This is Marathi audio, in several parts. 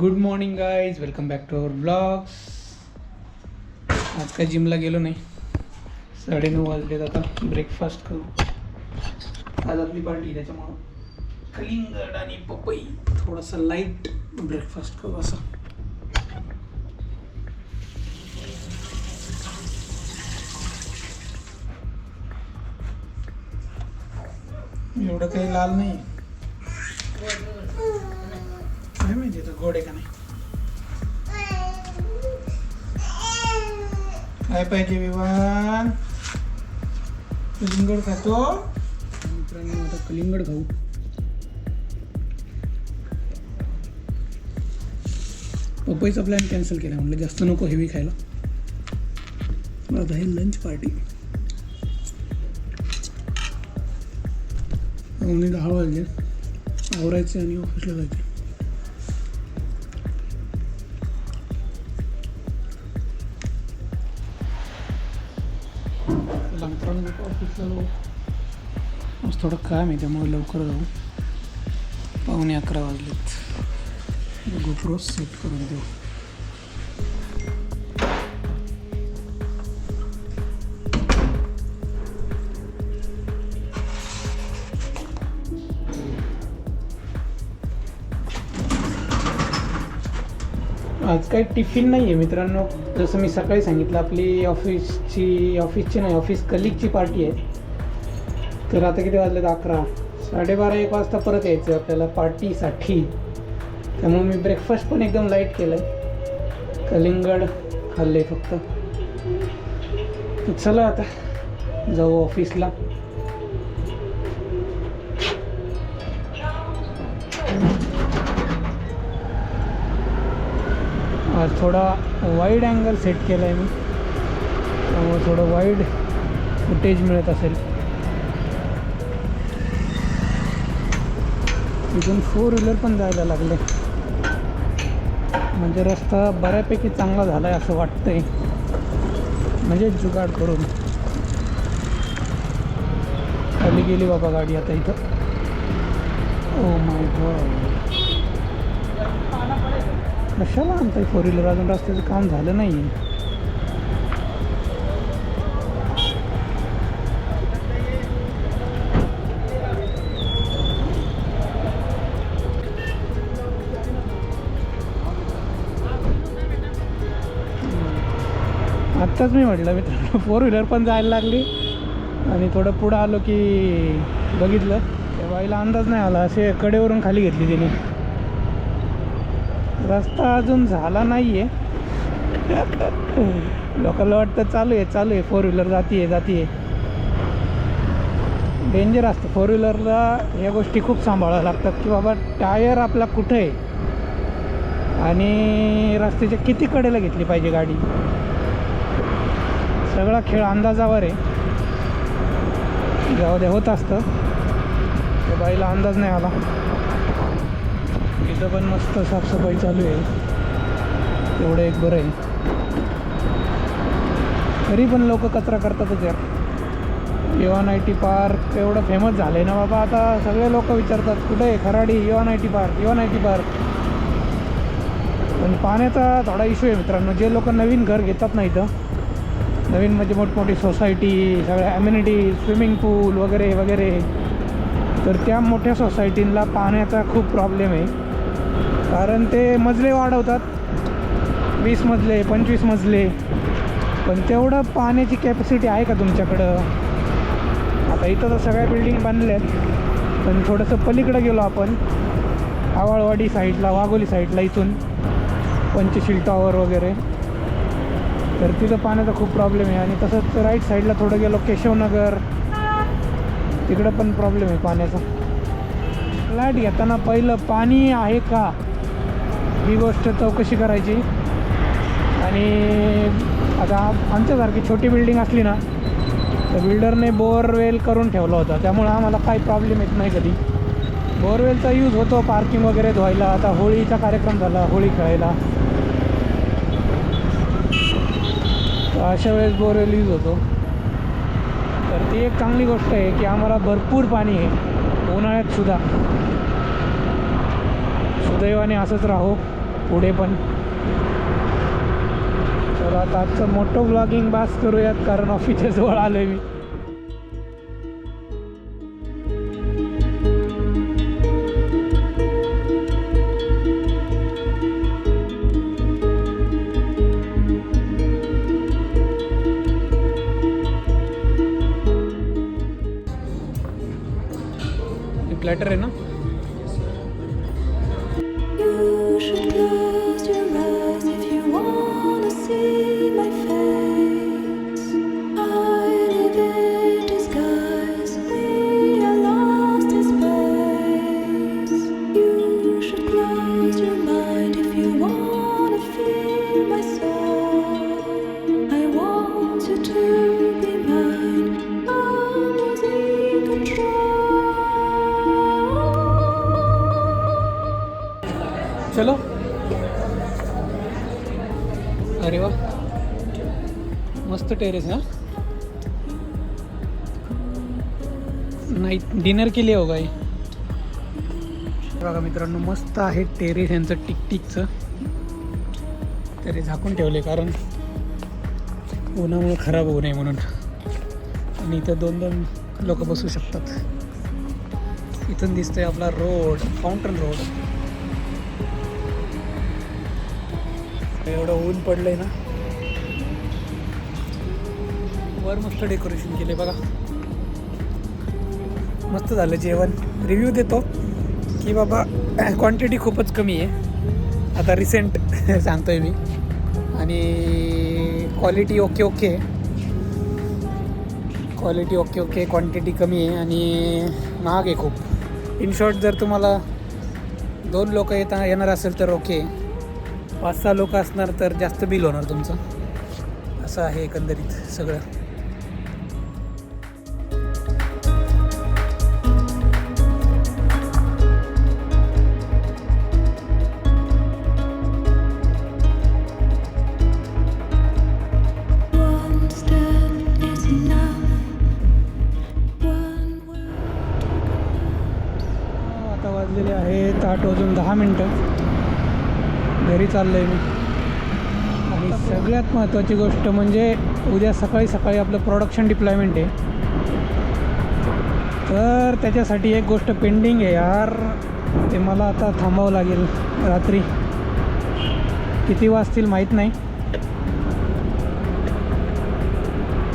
Good morning guys welcome back to our blogs आज काय जिमला गेलो नाही. साडेनऊ वाजलेत आता. ब्रेकफास्ट करू. आज आपली पार्टी त्याच्यामुळं कलिंगड आणि पपई. थोडासा लाइट ब्रेकफास्ट करू असं. एवढं काही लाल नाही काय माहिती तर गोड आहे का नाही? काय पाहिजे विवान? कलिंगड खातो. मित्रांनो आता कलिंगड खाऊ. पपईचा प्लॅन कॅन्सल केला. म्हटलं जास्त नको हेवी खायला. आता आहे लंच पार्टी दहा वाजले. आवरायचे आणि ऑफिसला जायचे. लंकरण ऑफिसला जाऊ. थोडं काम आहे त्यामुळे लवकर जाऊ. पावणे अकरा वाजलेत. गोप्रो सेट करून देऊ. आज काही टिफिन नाही आहे मित्रांनो. जसं मी सकाळी सांगितलं आपली ऑफिसची ऑफिसची नाही ऑफिस कलिगची पार्टी आहे. तर आता किती वाजलेत? अकरा. साडेबारा एक वाजता परत यायचं आपल्याला पार्टीसाठी. त्यामुळे मी ब्रेकफास्ट पण एकदम लाइट केलं आहे कलिंगड खाल्ले फक्त. चला आता जाऊ ऑफिसला थोडा वाईड अँगल सेट केला आहे मी. त्यामुळे थोडं वाईड फुटेज मिळत असेल. इथून फोर व्हीलर पण जायला लागले. म्हणजे रस्ता बऱ्यापैकी चांगला झाला आहे असं वाटतंय. म्हणजे जुगाड करून. खाली गेली बाबा गाडी आता इथं. ओ माय गॉड कशाला आणताय फोर व्हीलर अजून रस्त्याचं काम झालं नाही आत्ताच मी म्हटलं मी फोर व्हीलर पण जायला लागली. आणि थोडं पुढं आलो की बघितलं. त्या बाईला अंदाज नाही आला. असे कडेवरून खाली घेतली तिने. रस्ता अजून झाला नाही आहे लोकांना वाटतं चालू आहे चालू आहे. फोर व्हीलर जाती आहे जाती आहे डेंजर असतं. फोर व्हीलरला या गोष्टी खूप सांभाळाव्या लागतात की बाबा टायर आपला कुठं आहे? आणि रस्त्याच्या किती कडेला घेतली पाहिजे गाडी? सगळा खेळ अंदाजावर आहे. जाऊ द्या होत असतं. बाईला अंदाज नाही आला. इथं पण मस्त साफसफाई चालू आहे. तेवढं एक बरं आहे. तरी पण लोक कचरा करतातच यार. युवान आय टी पार्क एवढं फेमस झालं आहे ना बाबा. आता सगळे लोक विचारतात कुठे आहे Kharadi? Eon I T park Eon I T park पण पाण्याचा थोडा इश्यू आहे मित्रांनो. जे लोक नवीन घर घेतात ना इथं नवीन म्हणजे मोठमोठी सोसायटी सगळ्या ॲम्युनिटी स्विमिंग पूल वगैरे वगैरे तर त्या मोठ्या सोसायटींना पाण्याचा खूप प्रॉब्लेम आहे. कारण ते मजले वाढवतात. वीस मजले पंचवीस मजले. पण तेवढं पाण्याची कॅपॅसिटी आहे का तुमच्याकडं? आता इथं तर सगळ्या बिल्डिंग बांधल्या आहेत पण थोडंसं पलीकडं गेलो आपण. आवाळवाडी साईडला वाघोली साईडला इथून. पंचशील टॉवर वगैरे. तर तिथं पाण्याचा खूप प्रॉब्लेम आहे. आणि तसंच राईट साईडला थोडं गेलो केशवनगर. तिकडं पण प्रॉब्लेम आहे पाण्याचा. फ्लॅट घेताना पहिलं पाणी आहे का? ही गोष्ट चौकशी करायची. आणि आता आमच्यासारखी छोटी बिल्डिंग असली ना तर बिल्डरने बोरवेल करून ठेवला होता. त्यामुळं आम्हाला काही प्रॉब्लेम येत नाही कधी. बोरवेलचा यूज होतो पार्किंग वगैरे धुवायला. आता होळीचा कार्यक्रम झाला होळी खेळायला. तर अशा वेळेस बोरवेल यूज होतो. तर ती एक चांगली गोष्ट आहे की आम्हाला भरपूर पाणी आहे. उन्हाळ्यात सुद्धा. सुदैवाने असंच राहो. पुढे पण. तर आता आजचं मोठं ब्लॉगिंग बास करूयात कारण ऑफिसच्या जवळ आलो मी. लेटर आहे ना? मस्त टेरेस हा. नाही डिनर केली हो गाई बघा मित्रांनो मस्त आहे टेरेस यांचं टिकटिकचं. तरी झाकून ठेवले कारण उन्हामुळे खराब होऊ नये म्हणून. आणि इथं दोन दोन लोक बसू शकतात. इथून दिसतंय आपला रोड फाउंटन रोड एवढं ऊन पडलंय ना. वर मस्त डेकोरेशन केले बघा. मस्त झालं जेवण. रिव्ह्यू देतो की बाबा क्वांटिटी खूपच कमी आहे. आता रिसेंट सांगतो आहे मी. आणि quality okay okay quality okay okay quantity कमी आहे आणि महाग आहे खूप. इन शॉर्ट जर तुम्हाला दोन लोक येता येणार असेल तर ओके पाच सहा लोक असणार तर जास्त बिल होणार तुमचं. असं आहे एकंदरीत सगळं. घरी चाललो आहे मी. आणि सगळ्यात महत्त्वाची गोष्ट म्हणजे उद्या सकाळी सकाळी आपलं प्रोडक्शन डिप्लॉयमेंट आहे. तर त्याच्यासाठी एक गोष्ट पेंडिंग आहे यार. ते मला आता थांबावं लागेल रात्री. किती वाजतील माहीत नाही.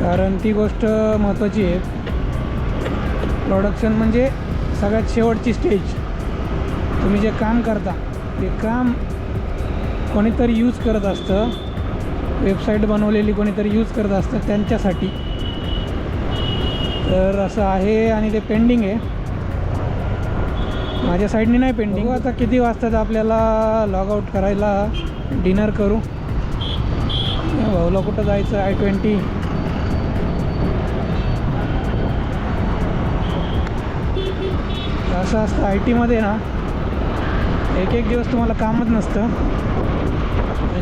कारण ती गोष्ट महत्त्वाची आहे. प्रोडक्शन म्हणजे सगळ्यात शेवटची स्टेज तुम्ही जे काम करता ते काम कोणीतरी यूज करत असतं. वेबसाईट बनवलेली कोणीतरी यूज करत असतं त्यांच्यासाठी. तर असं आहे आणि ते पेंडिंग आहे. माझ्या साईडने नाही पेंडिंग आता किती वाजतात आपल्याला लॉग आऊट करायला. डिनर करू. भाऊला कुठं जायचं? आय ट्वेंटी असं असतं. आय टीमध्ये ना एक एक दिवस तुम्हाला कामच नसतं.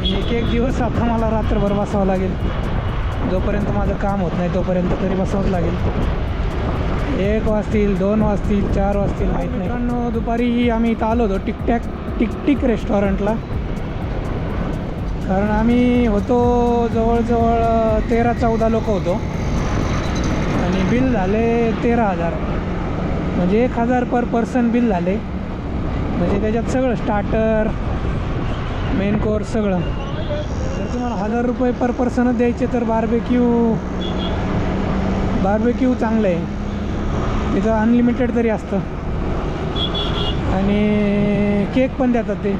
एक एक दिवस आता मला रात्रभर बसावं लागेल. जोपर्यंत माझं काम होत नाही तोपर्यंत तरी बसावंच लागेल. एक वाजतील दोन वाजतील चार वाजतील माहीत नाही. मित्रांनो दुपारी आम्ही इथं आलो होतो टिकटॅक टिकटिक रेस्टॉरंटला कारण आम्ही होतो जवळजवळ तेरा चौदा लोक होतो. आणि बिल झाले तेरा हजार. म्हणजे एक हजार पर पर्सन बिल झाले. म्हणजे त्याच्यात सगळं स्टार्टर मेन कोर्स सगळं. जर तुम्हाला हजार रुपये पर पर्सनच द्यायचे तर बार्बेक्यू बार्बेक्यू चांगलं आहे. तिथं अनलिमिटेड तरी असतं. आणि केक पण देतात ते.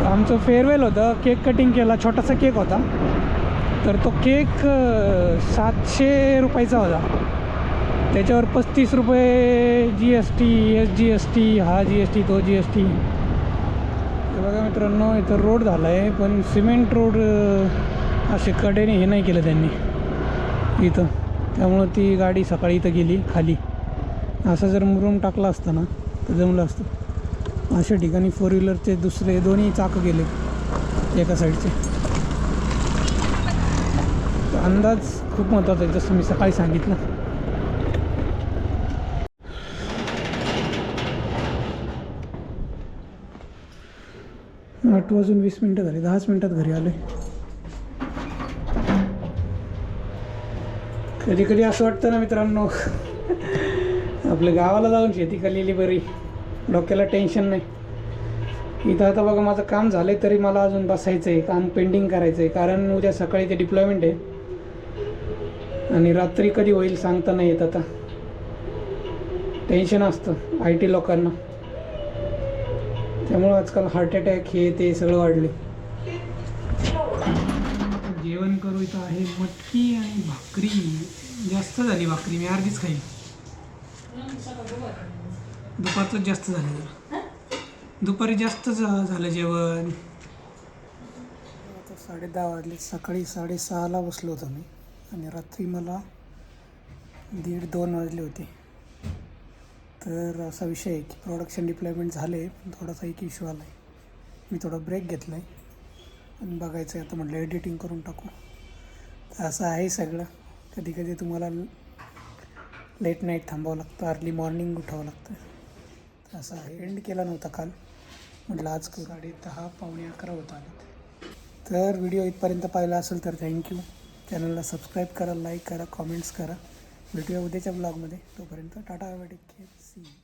तर आमचं फेअरवेल होतं. केक कटिंग केला. छोटासा केक होता. तर तो केक सातशे रुपयाचा होता. त्याच्यावर पस्तीस रुपये G S T S G S T हा जी एस टी तो जी एस टी बघा मित्रांनो इथं रोड झाला आहे पण सिमेंट रोड असे कडेने हे नाही केलं त्यांनी. इथं. त्यामुळं ती गाडी सकाळी इथं गेली खाली. असं जर मुरुम टाकला असतं ना तर जमलं असतं. अशा ठिकाणी फोर व्हीलरचे दुसरे दोन्ही चाकं गेले एका साईडचे अंदाज खूप महत्त्वाचा आहे जसं मी सकाळी सांगितलं. आठ वाजून वीस मिनटं झाली. दहाच मिनटात घरी आले कधी कधी असं वाटतं ना मित्रांनो आपल्या गावाला जाऊन शेती केलेली बरी. डोक्याला टेन्शन नाही. इथं आता बघा माझं काम झालं आहे तरी मला अजून बसायचं आहे काम पेंडिंग करायचं आहे कारण उद्या सकाळी ते डिप्लॉयमेंट आहे. आणि रात्री कधी होईल सांगता नाही येत आता. टेन्शन असतं आय टी लोकांना. त्यामुळं आजकाल हार्ट अटॅक हे ते सगळं वाढले. जेवण करू इथं आहे मटकी आणि भाकरी. जास्त झाली भाकरी मी अर्धीच खाईल दुपारचंच जास्त झालं दुपारी जास्त झालं जेवण. आता साडे दहा वाजले सकाळी साडेसहाला बसलो होतो मी. आणि रात्री मला दीड दोन वाजले होते. तर असा विषय आहे की प्रोडक्शन डिप्लॉयमेंट झाले पण थोडासा एक इश्यू आला आहे मी थोडा ब्रेक घेतला आहे आणि बघायचं आहे आता म्हटलं एडिटिंग करून टाकू. तर असं आहे सगळं. कधी कधी तुम्हाला लेट नाईट थांबावं लागतं अर्ली मॉर्निंग उठावं लागतं. तर असं आहे. एंड केला नव्हता काल. म्हटलं आज साडे दहा पावणे अकरा होत आले तर व्हिडिओ इथपर्यंत पाहिला असेल तर थँक्यू चॅनलला सबस्क्राईब करा लाईक करा कॉमेंट्स करा. भेटूया उद्याच्या ब्लॉगमध्ये तोपर्यंत टाटा टेक केअर. सी